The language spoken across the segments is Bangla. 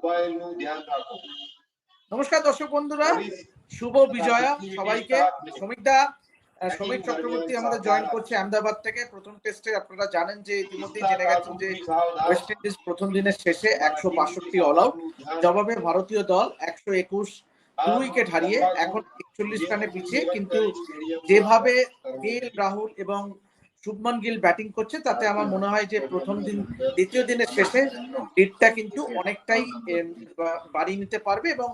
મોબાઈલ નું ધ્યાન રાખો নমস্কার দর্শক বন্ধুরা শুভ বিজয়া সবাইকে শ্রমিকদা আহ, শ্রমিক চক্রবর্তী আমাদের জয়েন করছে আহমেদাবাদ থেকে প্রথম টেস্টে আপনারা জানেন যে ইতিমধ্যেই জেনে গেছেন যে ওয়েস্ট ইন্ডিজ প্রথম দিনের শেষে একশো বাষট্টি অল আউট জবাবে ভারতীয় দল একশো একুশ দু উইকেট হারিয়ে এখন একচল্লিশ রানে পিছিয়ে কিন্তু যেভাবে কে রাহুল এবং শুভমন গিল ব্যাটিং করছে তাতে আমার মনে হয় যে প্রথম দিন দ্বিতীয় দিনের শেষে লিডটা কিন্তু অনেকটাই বাড়িয়ে নিতে পারবে এবং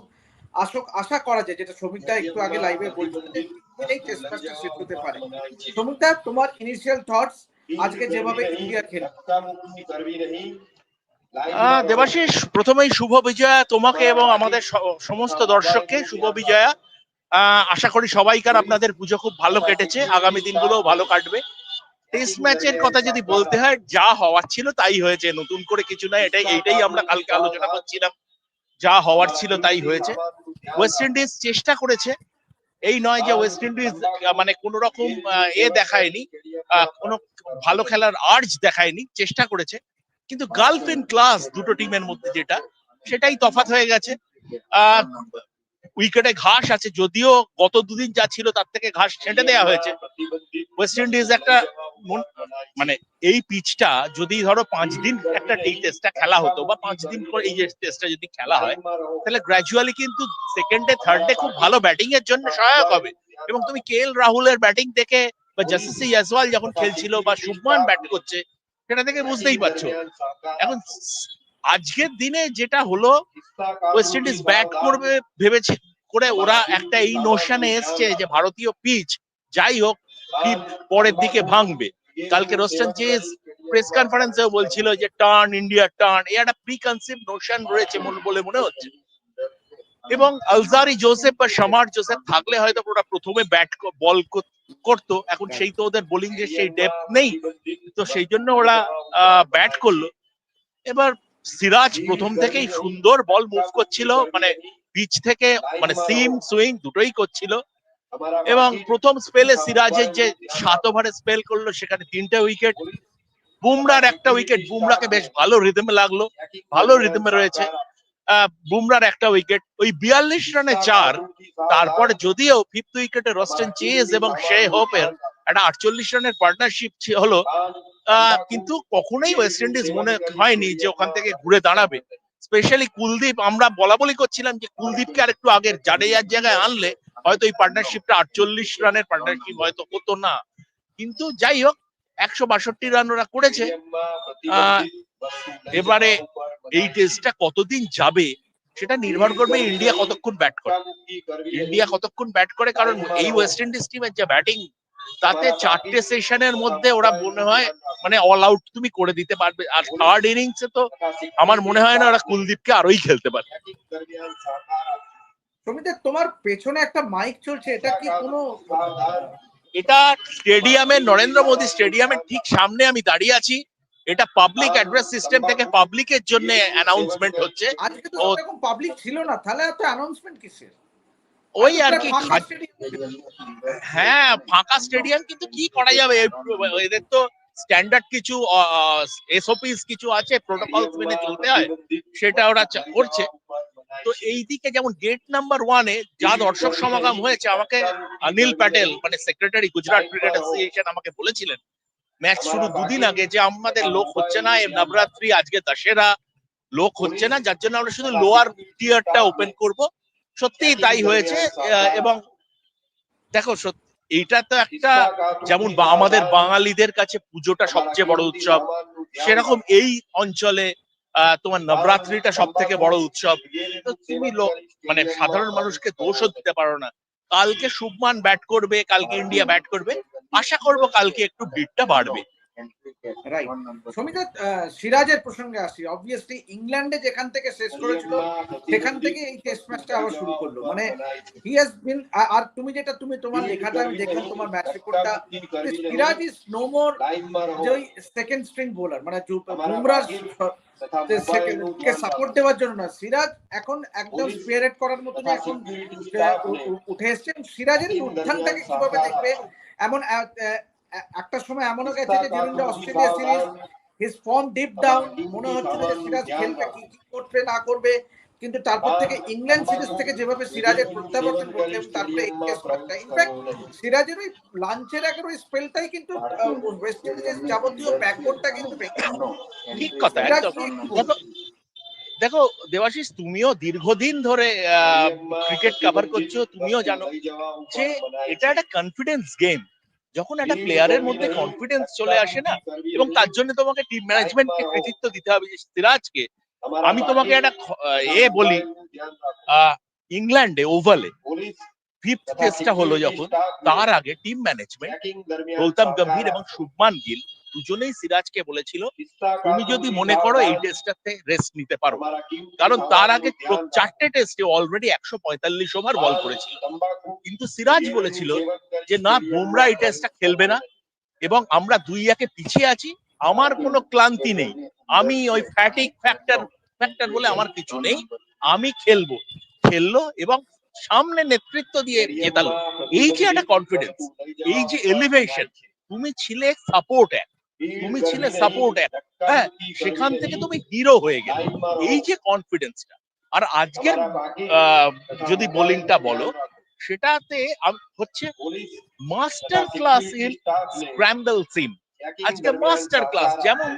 আশক আশা করা যায় যেটা শ্রমিকদা একটু আগে লাইভে বলছিল এই টেস্ট ম্যাচটা শেষ হতে পারে শ্রমিকদা তোমার ইনিশিয়াল থটস আজকে যেভাবে ইন্ডিয়া খেলে। আহ, দেবাশিস প্রথমেই শুভ বিজয়া তোমাকে এবং আমাদের স- সমস্ত দর্শককে শুভ বিজয়া। আহ, আশা করি সবাইকার আপনাদের পুজো খুব ভালো কেটেছে। আগামী দিনগুলোও ভালো কাটবে। টেস্ট ম্যাচের কথা যদি বলতে হয় যা হওয়ার ছিল তাই হয়েছে। নতুন করে কিছু না এটাই এইটাই আমরা কালকে আলোচনা করছিলাম। যা হওয়ার ছিল তাই হয়েছে। ওয়েস্ট ইন্ডিজ চেষ্টা করেছে। এই নয় যে ওয়েস্ট ইন্ডিজ মানে কোন রকম এ দেখায়নি কোনো ভালো খেলার আর্জ দেখায়নি চেষ্টা করেছে। কিন্তু গার্লফ্রেন্ড ক্লাস দুটো টিমের মধ্যে যেটা সেটাই তফাৎ হয়ে গেছে। আহ, উইকেটে ঘাস আছে, যদিও গত দুদিন যা ছিল তার থেকে ঘাস ছেঁটে দেওয়া হয়েছে। ওয়েস্ট ইন্ডিজ একটা মানে এই পিচটা যদি ধরো পাঁচ দিন একটা এই টেস্টটা খেলা হতো বা পাঁচ দিন পর এই টেস্টটা যদি খেলা হয়, তাহলে গ্র্যাজুয়ালি কিন্তু সেকেন্ডে থার্ডে খুব ভালো ব্যাটিং এর জন্য সহায়ক হবে। এবং তুমি কে এল রাহুলের ব্যাটিং দেখে বা জাসিসি ইয়াসওয়াল যখন খেলছিল বা শুভমান ব্যাট করছে, সেটা থেকে বুঝতেই পারছ। এখন আজকের দিনে যেটা হলো ওয়েস্ট ইন্ডিজ ব্যাট করবে ভেবেছে, করে ওরা একটা এই নোশনে এসছে যে ভারতীয় পিচ যাই হোক পরের দিকে ভাঙবে। কালকে রোস্টন চেজ প্রেস কনফারেন্সে বলছিল যে টার্ন ইন্ডিয়া টার্ন এই একটা প্রি কনসিভ নোশন রয়েছে বলে মনে হচ্ছে। এবং আলজারি জোসেফ বা শামার জোসেফ থাকলে হয়তো ওরা প্রথমে ব্যাট বল করতো, এখন সেই তো ওদের বোলিং এর সেই ডেপথ নেই। তো সেই জন্য ওরা ব্যাট করল। এবার সিরাজ প্রথম থেকেই সুন্দর বল মুভ করছিল মানে পিচ থেকে মানে সিম সুইং দুটোই করছিল। এবং প্রথম স্পেলে সিরাজের যে সাত ওভারে স্পেল করল সেখানে তিনটে উইকেট বুমরার একটা উইকেট বুমরাকে বেশ ভালো রিদমে লাগল ভালো রিদমে রয়েছে। আহ, বুমরার একটা উইকেট ওই বিয়াল্লিশ রানে চার তারপরে যদিও ফিফথ উইকেটে রস্টেন চেজ এবং শে হোপের একটা আটচল্লিশ রানের পার্টনারশিপ হলো কিন্তু কখনোই ওয়েস্ট ইন্ডিজ মনে হয়নি যে ওখান থেকে ঘুরে দাঁড়াবে। স্পেশালি কুলদীপ, আমরা বলা বলি করছিলাম যে কুলদীপকে আর একটু আগের জাডেজার জায়গায় আনলে হয়তো এই পার্টনারশিপটা আটচল্লিশ রানের পার্টনারশিপ হয়তো হতো না। কিন্তু যাই হোক, একশো বাষট্টি রান ওরা করেছে। এবারে এই টেস্টটা কতদিন যাবে, সেটা নির্ভর করবে ইন্ডিয়া কতক্ষণ ব্যাট করে। ইন্ডিয়া কতক্ষণ ব্যাট করে, কারণ এই ওয়েস্ট ইন্ডিজ টিমের যে ব্যাটিং তাতে চারটে সেশনের মধ্যে ওরা মনে হয় মানে অল আউট তুমি করে দিতে পারবে। আর থার্ড ইনিংসে তো আমার মনে হয় না ওরা কুলদীপকে আরোই খেলতে পারবে। শ্রমিকদা তোমার পেছনে একটা মাইক চলছে এটা কি কোনো এটা স্টেডিয়ামে নরেন্দ্র মোদী স্টেডিয়ামের ঠিক সামনে আমি দাঁড়িয়ে আছি। এটা পাবলিক অ্যাড্রেস সিস্টেম থেকে পাবলিকের জন্য অ্যানাউন্সমেন্ট হচ্ছে। আজকে তো পাবলিক ছিল না তাহলে এত অ্যানাউন্সমেন্ট কিসের? ওই আর কি। হ্যাঁ ফাঁকা স্টেডিয়াম কিন্তু কি করা যাবে? এদের তো স্ট্যান্ডার্ড কিছু এসওপিস কিছু আছে প্রোটোকল মেনে চলতে হয় সেটা ওরা করছে। তো এই দিকে যেমন গেট নাম্বার ওয়ানে যা দর্শক সমাগম হয়েছে আমাকে অনিল প্যাটেল মানে সেক্রেটারি গুজরাট ক্রিকেট অ্যাসোসিয়েশন আমাকে বলেছিলেন ম্যাচ শুরু দুদিন আগে যে আমাদের লোক হচ্ছে না এই নবরাত্রি আজকে দশেরা লোক হচ্ছে না যার জন্য আমরা শুধু লোয়ার টিয়ারটা ওপেন করব। সত্যিই তাই হয়েছে আহ, এবং দেখো এইটা তো একটা যেমন আমাদের বাঙালিদের কাছে পুজোটা সবচেয়ে বড় উৎসব সেরকম এই অঞ্চলে আহ, তোমার নবরাত্রিটা সব থেকে বড় উৎসব। তুমি লোক মানে সাধারণ মানুষকে দোষও দিতে পারো না। কালকে শুভমান ব্যাট করবে কালকে ইন্ডিয়া ব্যাট করবে। আশা করব কালকে একটু ভিড়টা বাড়বে। রাইট সিরাজের প্রসঙ্গে আসি। অবভিয়াসলি ইংল্যান্ডে যেখান থেকে শেষ করেছিল সেখান থেকে এই টেস্ট ম্যাচটা আবার শুরু করল। মানে হি হ্যাজ বিন আর তুমি যেটা তুমি তোমার লেখাটা আমি দেখলাম তোমার ম্যাচ রিপোর্টটা সিরাজ ইজ নো মোর যে সেকেন্ড স্ট্রিং বোলার মানে বুমরার কে সাপোর্ট দেওয়ার জন্য না। সিরাজ এখন একদম স্পিয়ারেট করার মতন এখন উঠে এসছেন। সিরাজের উত্থানটাকে কীভাবে দেখবে? এমন একটা সময় এমনও গেছে যে during Australia series his form dip down মনে হচ্ছিল যে সিরাজ খেলবে কি কি করবে না করবে কিন্তু তারপর থেকে ইংল্যান্ড সিরিজ থেকে যেভাবে সিরাজের প্রত্যাবর্তন করল এবং তারপরে ইনফ্যাক্ট সিরাজের ওই লাঞ্চের আগের ওই স্পেলটাই কিন্তু ওয়েস্ট ইন্ডিজের যাবতীয় ব্যাকবোর্ডটা কিন্তু ঠিক কথা দেখো দেবাশিস তুমিও দীর্ঘদিন ধরে ক্রিকেট কভার করছ তুমিও জানো যে এটা একটা কনফিডেন্স গেম যখন একটা প্লেয়ারের মধ্যে কনফিডেন্স চলে আসে না এবং তার জন্য তোমাকে টিম ম্যানেজমেন্টকে কৃতিত্ব দিতে হবে যে সিরাজকে আমি তোমাকে একটা এ বলি ইংল্যান্ডে ওভালে ফিফথ টেস্টটা হলো যখন তার আগে টিম ম্যানেজমেন্ট গৌতম গম্ভীর এবং শুভমান গিল দুজনেই সিরাজকে বলেছিল তুমি যদি মনে করো এই টেস্টটাতে রেস্ট নিতে পারো। কারণ তার আগে চারটে টেস্টে অলরেডি একশো পঁয়তাল্লিশ ওভার বল করেছিল। কিন্তু সিরাজ বলেছিল যে না বুমরা এই টেস্টটা খেলবে না এবং আমরা দুই একে পিছিয়ে আছি আমার কোনো ক্লান্তি নেই। আমি ওই ফ্যাটিক ফ্যাক্টর ফ্যাক্টর বলে আমার কিছু নেই আমি খেলব। খেললো এবং সামনে নেতৃত্ব দিয়ে জেতালো। এই যে একটা কনফিডেন্স এই যে এলিভেশন তুমি ছিলে সাপোর্ট এক। তুমি ছিলে সাপোর্ট এক হ্যাঁ সেখান থেকে তুমি হিরো হয়ে গেলে। এই যে কনফিডেন্সটা আর আজকের যদি বোলিংটা বলো সেটাতে হচ্ছে master class in scramble seam আজকে মাস্টার ক্লাস যেমন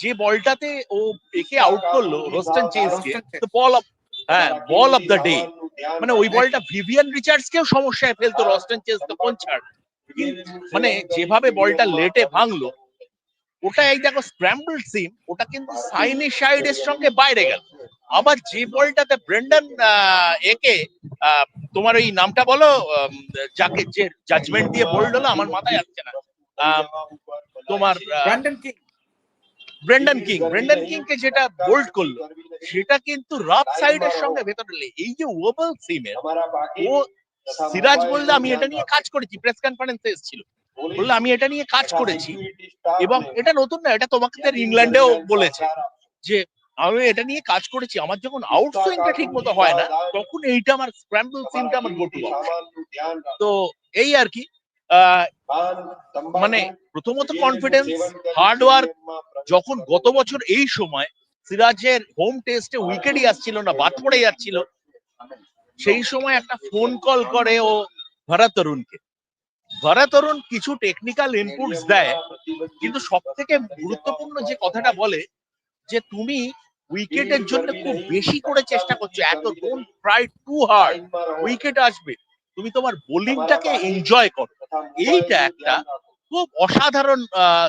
যে বলটাতে ও একে আউট করল রোস্টন চেস। তো বল অফ হ্যাঁ বল অফ দ্য ডে মানে ওই বলটা ভিভিয়ান রিচার্ডস কেও সমস্যায় ফেলতো রস্টন চেস তো কোন ছাড় মানে যেভাবে বলটা লেটে ভাঙলো ওটা এই দেখো স্ক্র্যাম্বল সিম ওটা কিন্তু সাইনি সাইডের সঙ্গে বাইরে গেল। আবার যে বলটাতে ব্রেন্ডন একে তোমার ওই নামটা বলো যাকে যে জাজমেন্ট দিয়ে বলল হলো আমার মাথায় আসছে না। তোমার ব্রেন্ডন কিং ব্রেন্ডন কিং কে যেটা বোল্ড করল সেটা কিন্তু রাফ সাইডের সঙ্গে ভেতরে এই যে ওভাল সিমের ও সিরাজ বললে আমি এটা নিয়ে কাজ করেছি প্রেস কনফারেন্সে এসেছিল। বলল আমি এটা নিয়ে কাজ করেছি। এবং এটা নতুন না এটা তোমাকে ইংল্যান্ডেও বলেছে যে আমি এটা নিয়ে কাজ করেছি আমার যখন আউট সুইংটা ঠিক মতো হয় না তখন এইটা আমার স্ক্র্যাম্বল সিমটা আমার গোটু তো এই আর কি মানে প্রথমত কনফিডেন্স হার্ড ওয়ার্ক যখন গত বছর এই সময় সিরাজের হোম টেস্টে উইকেটই আসছিল না বাদ পড়ে যাচ্ছিল সেই সময় একটা ফোন কল করে ও ভরত তরুণকে। ভরত তরুণ কিছু টেকনিক্যাল ইনপুটস দেয়, কিন্তু সব থেকে গুরুত্বপূর্ণ যে কথাটা বলে, যে তুমি উইকেটের জন্য খুব বেশি করে চেষ্টা করছ, এত don't try too hard wicket আসবে। তুমি তোমার বোলিংটাকে এনজয় করো। এইটা একটা খুব অসাধারণ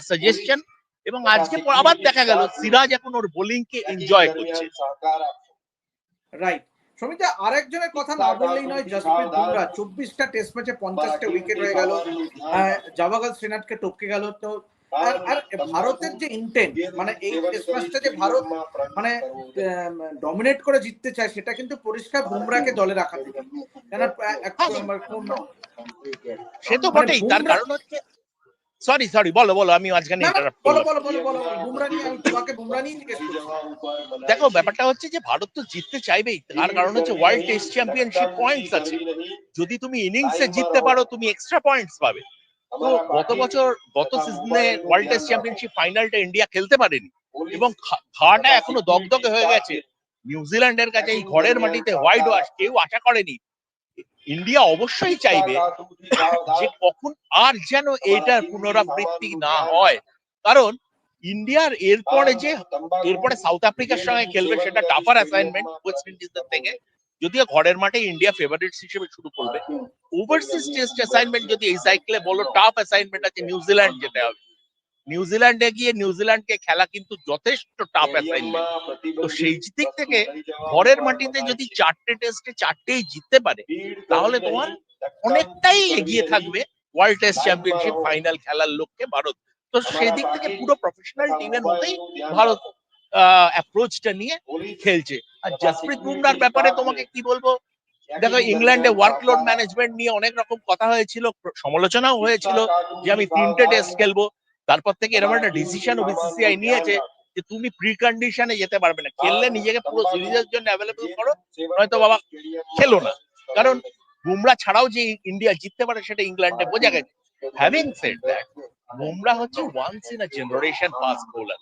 সাজেশন এবং আজকে আবার দেখা গেল, সিরাজ এখন ওর বোলিংকে এনজয় করছে। রাইট সমিতা আরেকজনের কথা না বললেই নয় জসপ্রীত বুমরা চব্বিশটা টেস্ট ম্যাচে পঞ্চাশটা উইকেট হয়ে গেল। জাভাগাল শ্রীনাথকে টপকে গেল। তো আর আর ভারতের যে ইন্টেন্ট মানে এই টেস্ট ম্যাচটা যে ভারত মানে ডমিনেট করে জিততে চায় সেটা কিন্তু পরিষ্কার বুমরাকে দলে রাখা। থেকে কেন সে তো মানে বটেই তার কারণ হচ্ছে সরি সরি বলো বলো আমি মাঝখানে দেখো ব্যাপারটা হচ্ছে যে ভারত তো জিততে চাইবেই তার কারণ হচ্ছে ওয়ার্ল্ড টেস্ট চ্যাম্পিয়নশিপ পয়েন্টস আছে। যদি তুমি ইনিংসে জিততে পারো তুমি এক্সট্রা পয়েন্টস পাবে। তো গত বছর গত সিজনে ওয়ার্ল্ড টেস্ট চ্যাম্পিয়নশিপ ফাইনালটা ইন্ডিয়া খেলতে পারেনি। এবং খাওয়াটা এখনও দগদগে হয়ে গেছে। নিউজিল্যান্ডের কাছে এই ঘরের মাটিতে হোয়াইট ওয়াশ কেউ আশা করেনি। ইন্ডিয়া অবশ্যই চাইবে যে কখন আর যেন এটার পুনরাবৃত্তি না হয়। কারণ ইন্ডিয়ার এরপরে যে এরপরে সাউথ আফ্রিকার সঙ্গে খেলবে সেটা টাফার অ্যাসাইনমেন্ট ওয়েস্ট ইন্ডিজের থেকে। যদিও ঘরের মাঠে ইন্ডিয়া ফেভারিটস হিসেবে শুরু করবে। ওভারসিজ টেস্ট অ্যাসাইনমেন্ট যদি এই সাইকেলে বলো টাফ অ্যাসাইনমেন্ট আছে নিউজিল্যান্ড যেতে হবে। নিউজিল্যান্ডে গিয়ে নিউজিল্যান্ডকে খেলা কিন্তু যথেষ্ট টাফ অ্যাসাইনমেন্ট তো সেই দিক থেকে ঘরের মাটিতে যদি চারটে টেস্টে চারটেই জিততে পারে তাহলে তোমার অনেকটাই এগিয়ে থাকবে ওয়ার্ল্ড টেস্ট চ্যাম্পিয়নশিপ ফাইনাল খেলার লক্ষ্যে ভারত। তো সেই দিক থেকে পুরো প্রফেশনাল টিমের মধ্যেই ভারত অ্যাপ্রোচটা নিয়ে খেলছে। আর জসপ্রীত বুমরার ব্যাপারে তোমাকে কি বলব? দেখো ইংল্যান্ডে ওয়ার্কলোড ম্যানেজমেন্ট নিয়ে অনেক রকম কথা হয়েছিল সমালোচনাও হয়েছিল যে আমি তিনটে টেস্ট খেলব। তারপর থেকে এরকম একটা ডিসিশন বিসিসিআই নিয়েছে যে তুমি প্রি কন্ডিশনে যেতে পারবে না। খেললে নিজেকে পুরো সিরিজের জন্য অ্যাভেলেবল করো নয়তো বাবা খেলো না। কারণ বুমরা ছাড়াও যে ইন্ডিয়া জিততে পারে সেটা ইংল্যান্ডে বোঝা গেছে। হ্যাভিং সেড দ্যাট বুমরা হচ্ছে once in a generation fast bowler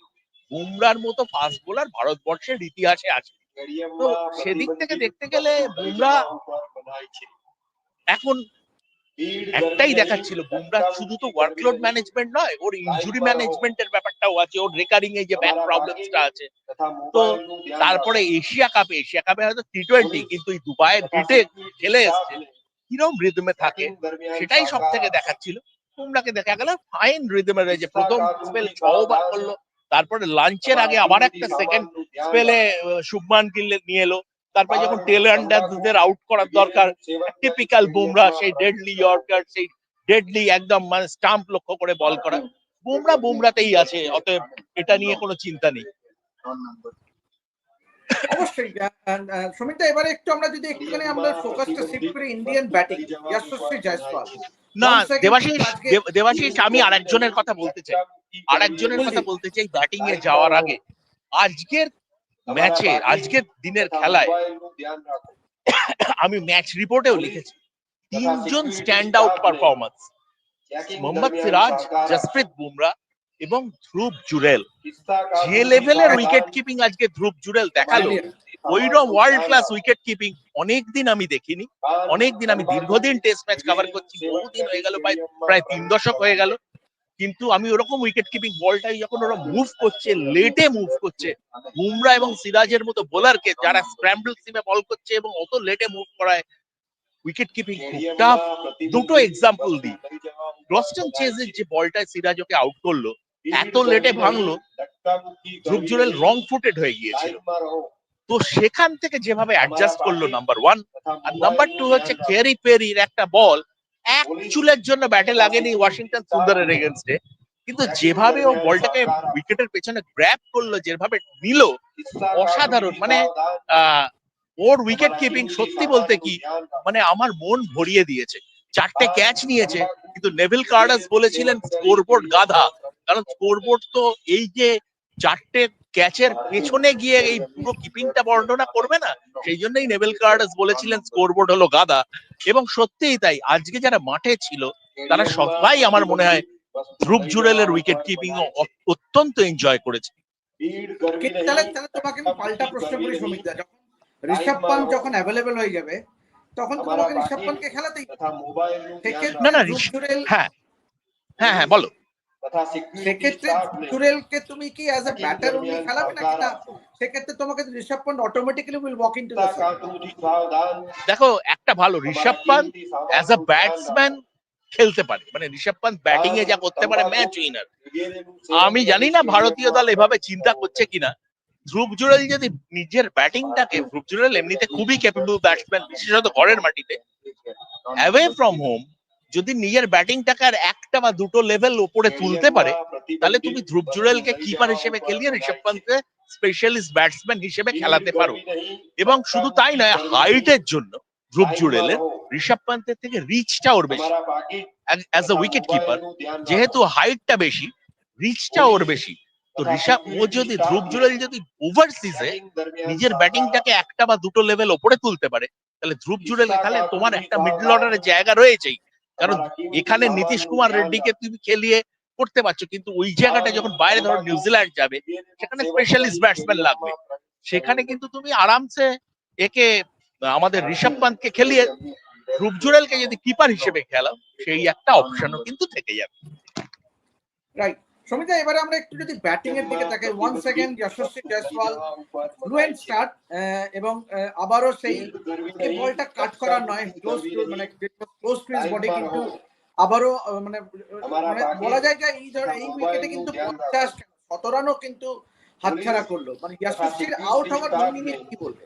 বুমরার মতো ফাস্ট বোলার ভারতবর্ষের ইতিহাসে আছে। তো সেদিক থেকে দেখতে গেলে বুমরা এখন একটাই দেখাচ্ছিল, বুমরা শুধু তো ওয়ার্কলোড ম্যানেজমেন্ট নয়, ওর ইনজুরি ম্যানেজমেন্টের ব্যাপারটাও আছে, ওর রেকারিং এই যে ব্যাক প্রবলেমসটা আছে। তো তারপরে এশিয়া কাপে এশিয়া কাপে হয়তো টি টোয়েন্টি কিন্তু দুবাইয়ের হিটে খেলে এসছে। কিরম রিদমে থাকে, সেটাই সব থেকে দেখাচ্ছিল। বুমরাকে দেখা গেল ফাইন রিদমে রয়েছে। প্রথম স্পেল ছ ওভার করল, তারপরে লাঞ্চের আগে আবার একটা সেকেন্ড স্পেলে শুভমান গিল নিয়ে এলো। তারপরে যখন টেল আন্ডারদের আউট করার দরকার টিপিক্যাল বুমরা সেই ডেডলি ইয়র্কার সেই ডেডলি একদম মানে স্টাম্প লক্ষ্য করে বল করা। বুমরা বুমরাতেই আছে অতএব এটা নিয়ে কোনো চিন্তা নেই। অবশ্যই সমিতা এবারে একটু আমরা যদি একটুখানি আমরা ফোকাসটা শিফট করি ইন্ডিয়ান ব্যাটিং যশস্বী জয়সওয়াল না দেবাশিস দেবাশিস আমি আরেকজনের কথা বলতে চাই। আরেকজনের কথা বলতে চাই ব্যাটিং এ যাওয়ার আগে। আজকের ম্যাচে আজকের দিনের খেলায় আমি ম্যাচ রিপোর্টেও লিখেছি। তিনজন stand out performance Mohammed Siraj Jasprit Bumrah এবং ধ্রুব জুরেল। যে লেভেলের উইকেট কিপিং আজকে ধ্রুব জুরেল দেখাল ওইরকম ওয়ার্ল্ড ক্লাস উইকেট কিপিং অনেকদিন আমি দেখিনি। অনেকদিন আমি দীর্ঘদিন টেস্ট ম্যাচ কভার করছি বহুদিন হয়ে গেল প্রায় প্রায় তিন দশক হয়ে গেল। কিন্তু আমি ওরকম উইকেট কিপিং বলটাই যখন ওরা মুভ করছে লেটে মুভ করছে বুমরা এবং সিরাজের মতো বোলারকে যারা স্ক্র্যাম্বল সিমে বল করছে এবং অত লেটে মুভ করায় উইকেট কিপিং টাফ দুটো এক্সাম্পল দিই। রস্টন চেজের যে বলটায় সিরাজ ওকে আউট করল এত লেটে ভাঙলো ধ্রুব জুরেল রং ফুটেড হয়ে গিয়েছিল। তো সেখান থেকে যেভাবে অ্যাডজাস্ট করল নাম্বার ওয়ান আর নাম্বার টু হচ্ছে কেরি পেরির একটা বল এক চুলের জন্য ব্যাটে লাগেনি ওয়াশিংটন সুন্দরের এগেনস্টে কিন্তু যেভাবে ও বলটাকে উইকেটের পেছনে গ্র্যাব করল যেভাবে নিল অসাধারণ, মানে, ওর উইকেট কিপিং সত্যি বলতে কি মানে আমার মন ভরিয়ে দিয়েছে। চারটে ক্যাচ নিয়েছে কিন্তু নেভিল কার্ডাস বলেছিলেন স্কোরবোর্ড গাধা। কারণ স্কোরবোর্ড তো এই যে চারটে ক্যাচের পেছনে গিয়ে এই পুরো কিপিংটা বর্ণনা করবে না? সেই জন্যই নেভেল কার্ডাস বলেছিলেন স্কোরবোর্ড হলো গাদা। এবং সত্যিই তাই আজকে যারা মাঠে ছিল তারা সবাই আমার মনে হয় ধ্রুব জুরেলের উইকেট কিপিং অত্যন্ত এনজয় করেছে। তাহলে তাহলে তোমাকে আমি পাল্টা প্রশ্ন করি সমিতা যখন ঋষভ পান্ত যখন অ্যাভেলেবেল হয়ে যাবে তখন তোমাকে ঋষভ পান্তকে খেলাতেই না, না, হ্যাঁ হ্যাঁ হ্যাঁ বলো। সেক্ষেত্রে জুরেলকে তুমি কি অ্যাজ এ ব্যাটার উনি খেলাবে নাকি না? সেক্ষেত্রে তোমাকে Rishabh Pant automatically will walk into the দেখো একটা ভালো Rishabh Pant as a batsman খেলতে পারে। মানে ঋষভ পান্ত ব্যাটিং এ যা করতে পারে ম্যাচ উইনার আমি জানি না ভারতীয় দল এভাবে চিন্তা করছে কিনা। ধ্রুব জুরেল যদি নিজের ব্যাটিংটাকে ধ্রুব জুরেল এমনিতে খুবই ক্যাপেবল ব্যাটসম্যান বিশেষত ঘরের মাটিতে অ্যাওয়ে ফ্রম হোম যদি নিজের ব্যাটিংটাকে আর একটা বা দুটো লেভেল উপরে তুলতে পারে তাহলে তুমি ধ্রুব জুরেলকে কিপার হিসেবে খেলিয়ে ঋষভ পান্তকে স্পেশালিস্ট ব্যাটসম্যান হিসেবে খেলাতে পারো। এবং শুধু তাই নয় হাইটের জন্য ধ্রুব জুরেলের ঋষভ পান্তের থেকে রিচটা ওর বেশি। অ্যাজ আ উইকেট কিপার যেহেতু হাইটটা বেশি রিচটা ওর বেশি। তো ঋষভ ও যদি ধ্রুব জুড়েল যদি ওভারসিজে নিজের ব্যাটিংটাকে একটা বা দুটো লেভেল ওপরে তুলতে পারে তাহলে ধ্রুব জুরেল তাহলে তোমার একটা মিডল অর্ডারের জায়গা রয়েছেই। কারণ এখানে নীতিশ কুমার রেড্ডিকে তুমি খেলিয়ে করতে পারছ কিন্তু ওই জায়গাটা যখন বাইরে ধরো নিউজিল্যান্ড যাবে সেখানে স্পেশালিস্ট ব্যাটসম্যান লাগবে। সেখানে কিন্তু তুমি আরামসে একে আমাদের ঋষভ পান্তকে খেলিয়ে ধ্রুব জুরেলকে যদি কিপার হিসেবে খেলাও সেই একটা অপশনও কিন্তু থেকে যাবে। রাইট সমিতা এবারে আমরা একটু যদি ব্যাটিং এর দিকে তাকাই one second Yashasvi Jaiswal fluent start এবং আবারও সেই বলটা কাট করা নয় ক্লোজ মানে ক্লোজ টু হিজ বডি কিন্তু আবারও মানে মানে বলা যায় যে এই ধর এই উইকেটে কিন্তু পঞ্চাশ শত রানও কিন্তু হাতছাড়া করল। মানে যশস্বীর আউট হওয়ার দুই মিনিট কি বলবে?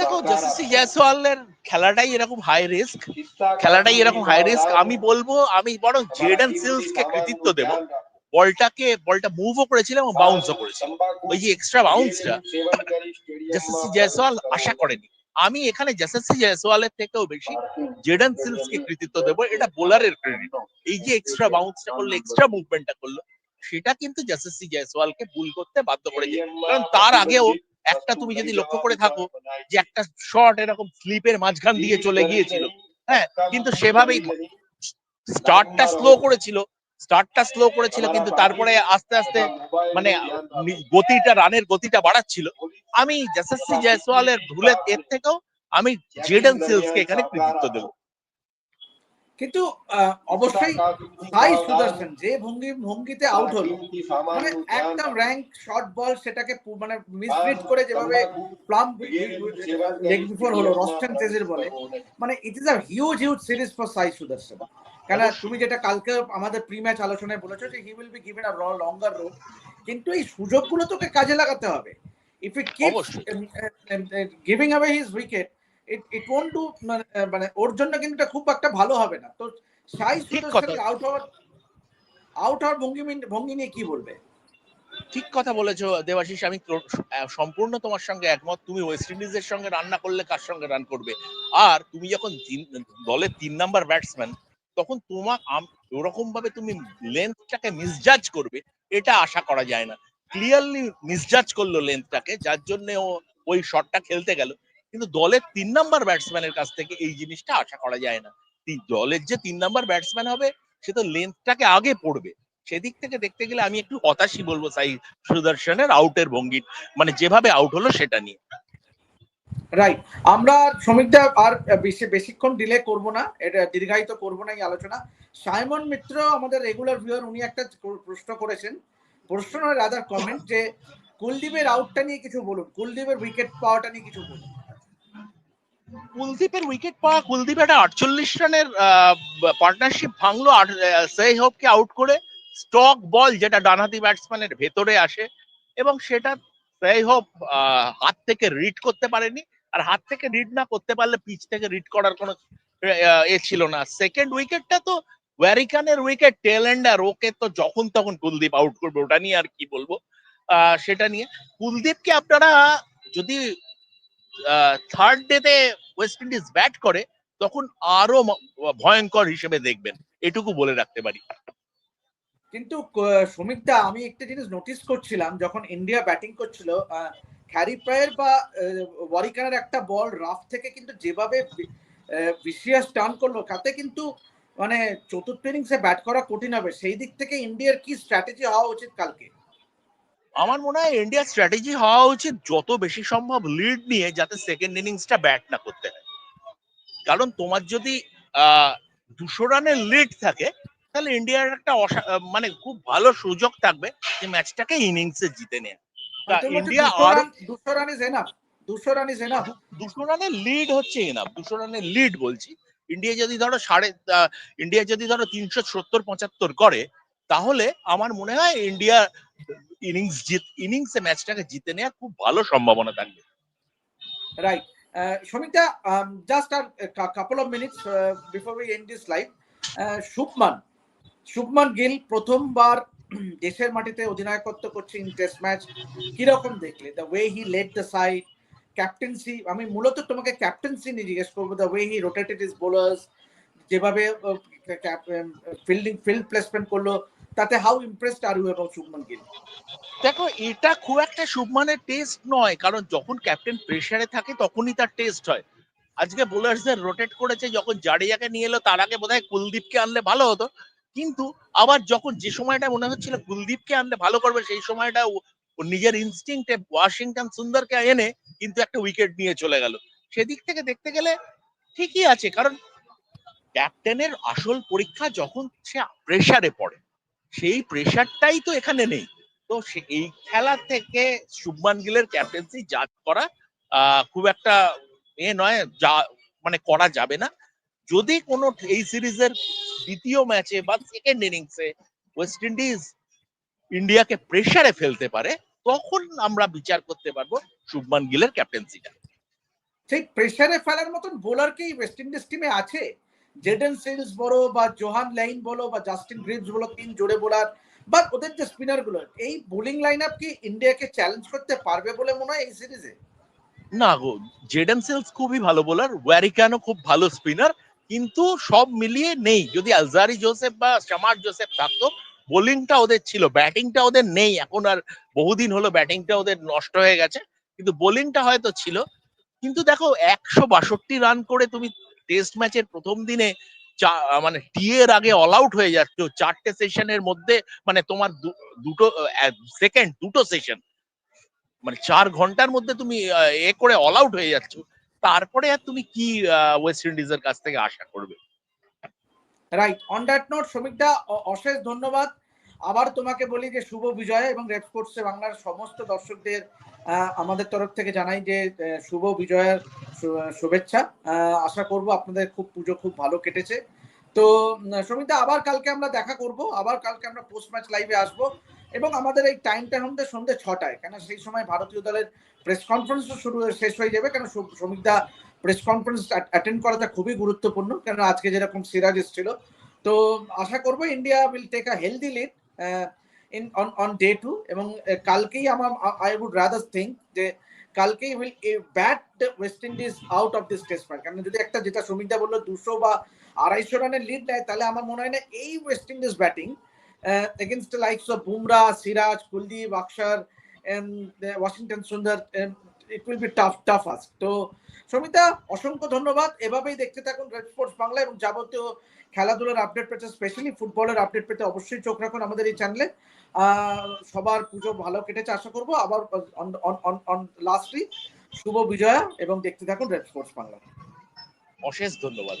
দেখো জয়সওয়ালের খেলাটাই এরকম হাই রিস্ক খেলাটাই এরকম হাই রিস্ক আমি বলব আমি বরং জেডেন সিলস কে কৃতিত্ব দেবো বলটাকে বলটা মুভও করেছিল এবং বাউন্সও করেছিল ওই যে এক্সট্রা বাউন্সটা জয়সওয়াল আশা করেনি আমি এখানে যশস্বী জয়সওয়ালের থেকেও বেশি জেডেন সিলস কে কৃতিত্ব দেবো এটা বোলারের ক্রেডিট এই যে এক্সট্রা বাউন্সটা করল এক্সট্রা মুভমেন্টটা করল সেটা কিন্তু যশস্বী জয়সওয়ালকে ভুল করতে বাধ্য করেছে কারণ তার আগেও একটা তুমি যদি লক্ষ্য করে থাকো যে একটা শট এরকম স্লিপের মাঝখান দিয়ে চলে গিয়েছিল। হ্যাঁ কিন্তু সেভাবেই স্টার্টটা স্লো করেছিল। স্টার্টটা স্লো করেছিল কিন্তু তারপরে আস্তে আস্তে মানে গতিটা রানের গতিটা বাড়াচ্ছিল। আমি যশস্বী জয়সওয়ালের ভুলের এর থেকেও আমি জেডেন সিলসকে এখানে কৃতিত্ব দেবো। কিন্তু অবশ্যই সাই সুদর্শন যে ভঙ্গি ভঙ্গিতে আউট হলো মানে একদম র্যাঙ্ক শর্ট বল সেটাকে মানে মিসরিড করে যেভাবে প্লাম লেগ বিফোর হলো রস্টন তেজের বলে। মানে it is a huge huge series for Sai Sudharsan কেন তুমি যেটা কালকে আমাদের প্রি ম্যাচ আলোচনায় বলেছ যে he will be given a longer road কিন্তু এই সুযোগগুলো তোকে কাজে লাগাতে হবে। If it keeps giving away his wicket it it won't do মানে ওর জন্য কিন্তু এটা খুব একটা ভালো হবে না। তো সাই আউট হওয়ার আউট হওয়ার ভঙ্গি ভঙ্গি নিয়ে কি বলবে? ঠিক কথা বলেছ দেবাশিস আমি সম্পূর্ণ তোমার সঙ্গে একমত। তুমি ওয়েস্ট ইন্ডিজের সঙ্গে রান্না করলে কার সঙ্গে রান করবে? আর তুমি যখন দলের তিন নাম্বার ব্যাটসম্যান তখন তোমার ওরকম ভাবে তুমি লেন্থটাকে মিসজাজ করবে এটা আশা করা যায় না। ক্লিয়ারলি মিসজাজ করল লেন্থটাকে যার জন্য ও ওই শটটা খেলতে গেল। কিন্তু দলের তিন নাম্বার ব্যাটসম্যানের কাছ থেকে এই জিনিসটা আশা করা যায় না। দলের যে তিন নাম্বার ব্যাটসম্যান হবে, সে তো লেন্থটাকে আগে পড়বে। সেদিক থেকে দেখতে গেলে আমি একটু হতাশই বলব সাই সুদর্শনের আউটের ভঙ্গি মানে যেভাবে আউট হলো সেটা নিয়ে। রাইট আমরা শ্রমিকদা আর বেশি, বেশিক্ষণ ডিলে করব না। এটা দীর্ঘায়িত করব না এই আলোচনা। সাইমন মিত্র, আমাদের রেগুলার ভিউয়ার উনি একটা প্রশ্ন করেছেন। প্রশ্ন রাদার কমেন্ট যে, কুলদীপের আউটটা নিয়ে কিছু বলুন। কুলদীপের উইকেট পাওয়াটা নিয়ে কিছু বলুন। কুলদীপের উইকেট পাওয়া কুলদীপ একটা আটচল্লিশ রানের পার্টনারশিপ ভাঙলো সেহবকে আউট করে স্টক বল যেটা ডানহাতি ব্যাটসম্যানের ভেতরে আসে এবং সেটা সেহব হাত থেকে রিড করতে পারেনি আর হাত থেকে রিড না করতে পারলে পিচ থেকে রিড করার কোনো এ ছিল না। সেকেন্ড উইকেটটা তো ওয়ারিকানের উইকেট টেল এন্ডার ওকে তো যখন তখন কুলদীপ আউট করবে, ওটা নিয়ে আর কি বলব? সেটা নিয়ে। কুলদীপকে আপনারা যদি থার্ড ডেতে ওয়েস্ট ইন্ডিজ ব্যাট করে, তখন আরও ভয়ঙ্কর হিসেবে দেখবেন। এটুকু বলে রাখতে পারি। কিন্তু সুমিতদা আমি একটা জিনিস নোটিস করছিলাম, যখন ইন্ডিয়া ব্যাটিং করছিল হ্যারি প্রায়ের বা ওয়ারিকানের একটা বল রাফ থেকে কিন্তু যেভাবে বিসিএস টার্ন করল, তাতে কিন্তু মানে চতুর্থ ইনিংসে ব্যাট করা কঠিন হবে। সেই দিক থেকে ইন্ডিয়ার কি স্ট্র্যাটেজি হওয়া উচিত কালকে? আমার মনে হয় ইন্ডিয়ার স্ট্র্যাটেজি হওয়া উচিত যত বেশি সম্ভব লিড নিয়ে যাতে সেকেন্ড ইনিংসটা ব্যাট না করতে হয়। কারণ তোমার যদি দুশো রানের লিড থাকে তাহলে ইন্ডিয়ার একটা মানে খুব ভালো সুযোগ থাকবে যে ম্যাচটাকে ইনিংসে জিতে নেয়। ইন্ডিয়া আরও দুশো রান ইজ এনাফ দুশো রান ইজ এনাফ দুশো রানের লিড হচ্ছে এনাফ দুশো রানের লিড বলছি। ইন্ডিয়া যদি ধরো সাড়ে ইন্ডিয়া যদি ধরো তিনশো সত্তর পঁচাত্তর করে তাহলে আমার মনে হয় ইন্ডিয়া ইনিংস জিত ইনিংসে ম্যাচটাকে জিতে নেওয়ার খুব ভালো সম্ভাবনা থাকবে। A, a couple of minutes uh, before we end this live. Uh, Shubman Shubman Gill প্রথমবার দেশের মাটিতে অধিনায়কত্ব করছে ইন টেস্ট ম্যাচ কীরকম দেখলে? The way he led the side captaincy আমি মূলত তোমাকে ক্যাপ্টেন্সি নিয়ে জিজ্ঞেস করব the way he rotated is bowlers যেভাবে ফিল্ডিং ফিল্ড প্লেসমেন্ট করল তাতে how impressed are you about Shubman Gill দেখো, এটা খুব একটা শুভমানের টেস্ট নয়, কারণ যখন ক্যাপ্টেন প্রেসারে থাকে তখনই তার টেস্ট হয়। আজকে বোলার্সদের রোটেট করেছে, যখন জাডেজাকে নিয়ে এলো, তার আগে বোধহয় কুলদীপকে আনলে ভালো হতো। কিন্তু আবার যখন যে সময়টা মনে হচ্ছিল কুলদীপকে আনলে ভালো করবে, সেই সময়টা নিজের ইনস্টিংটে ওয়াশিংটন সুন্দরকে এনে কিন্তু একটা উইকেট নিয়ে চলে গেল। সেদিক থেকে দেখতে গেলে ঠিকই আছে, কারণ ক্যাপ্টেনের আসল পরীক্ষা যখন সে প্রেসারে পড়ে সেই প্রেশারটাই তো এখানে নেই। তো এই খেলা থেকে শুভমান গিলের ক্যাপ্টেন্সি জাজ করা খুব একটা এ নয়, যা মানে করা যাবে না। যদি কোনো এই সিরিজের দ্বিতীয় ম্যাচে বা সেকেন্ড ইনিংসে ওয়েস্ট ইন্ডিজ ইন্ডিয়াকে প্রেসারে ফেলতে পারে, তখন আমরা বিচার করতে পারব শুভমান গিলের ক্যাপ্টেন্সিটা সেই প্রেশারে ফেলার মতন বোলার কি ওয়েস্ট ইন্ডিজ টিমে আছে? জেডেন সিলস বলো বা জোহান লাইন বলো বা জাস্টিন গ্রিভস বলো, তিন জোড়ে বোলার। বা ওদের যে স্পিনারগুলো, এই বোলিং লাইন আপ কি ইন্ডিয়াকে চ্যালেঞ্জ করতে পারবে বলে মনে হয় এই সিরিজে না গো জেডেন সেলস খুবই ভালো বোলার ওয়ারিকানও খুব ভালো স্পিনার কিন্তু সব মিলিয়ে নেই। যদি আলজারি জোসেফ বা শামার জোসেফ থাকতো বোলিংটা ওদের ছিল ব্যাটিংটা ওদের নেই। এখন আর বহুদিন হলো ব্যাটিংটা ওদের নষ্ট হয়ে গেছে, কিন্তু বোলিংটা হয়তো ছিল। কিন্তু দেখো, একশো বাষট্টি রান করে তুমি টেস্ট ম্যাচের প্রথম দিনে মানে টি এর আগে অল আউট হয়ে যাচ্ছ। চারটে সেশনের মধ্যে মানে তোমার দুটো সেকেন্ড দুটো সেশন মানে চার ঘণ্টার মধ্যে তুমি এ করে অল আউট হয়ে যাচ্ছ। তারপরে আর তুমি কি ওয়েস্ট ইন্ডিজের কাছ থেকে আশা করবে? রাইট অন দ্যাট নোট শ্রমিকদা অশেষ ধন্যবাদ। আবার তোমাকে বলি যে শুভ বিজয় এবং রেড স্পোর্টসে বাংলার সমস্ত দর্শকদের আমাদের তরফ থেকে জানাই যে শুভ বিজয়ের শুভেচ্ছা। আশা করব আপনাদের খুব পুজো খুব ভালো কেটেছে। তো সমিতা, আবার কালকে আমরা দেখা করব। আবার কালকে আমরা পোস্ট ম্যাচ লাইভে আসব। এবং আমাদের এই টাইমটা হচ্ছে সন্ধ্যে ছটায়। কেন সেই সময় ভারতীয় দলের প্রেস কনফারেন্সও শুরু, শেষ হয়ে যাবে। কেন শ্রমিকদা প্রেস কনফারেন্স অ্যাটেন্ড করাটা খুবই গুরুত্বপূর্ণ। কেন আজকে যেরকম সিরাজ এসেছিল। তো, আশা করব India will take a healthy lead in on on day two এবং কালকেই আমার আই উড রাদার থিঙ্ক যে কালকেই will bat West Indies out of this test match কারণ যদি একটা যেটা সুমিতা বলল দুশো বা আড়াইশো রানের লিড নেয়, তাহলে আমার মনে হয় না এই West Indies batting against likes of Bumrah Siraj Kuldeep Axar Washington Sundar it will be tough tough us তো সমিতা, অসংখ্য ধন্যবাদ। এভাবেই দেখতে থাকুন রেড স্পোর্টস বাংলা এবং যাবতীয় খেলাধুলার আপডেট পেতে স্পেশালি ফুটবলের আপডেট পেতে অবশ্যই চোখ রাখুন আমাদের এই চ্যানেলে সবার পুজো ভালো কেটেছে, আশা করব। আবার লাস্টলি শুভ বিজয়া এবং দেখতে থাকুন রেড স্পোর্টস বাংলা অশেষ ধন্যবাদ।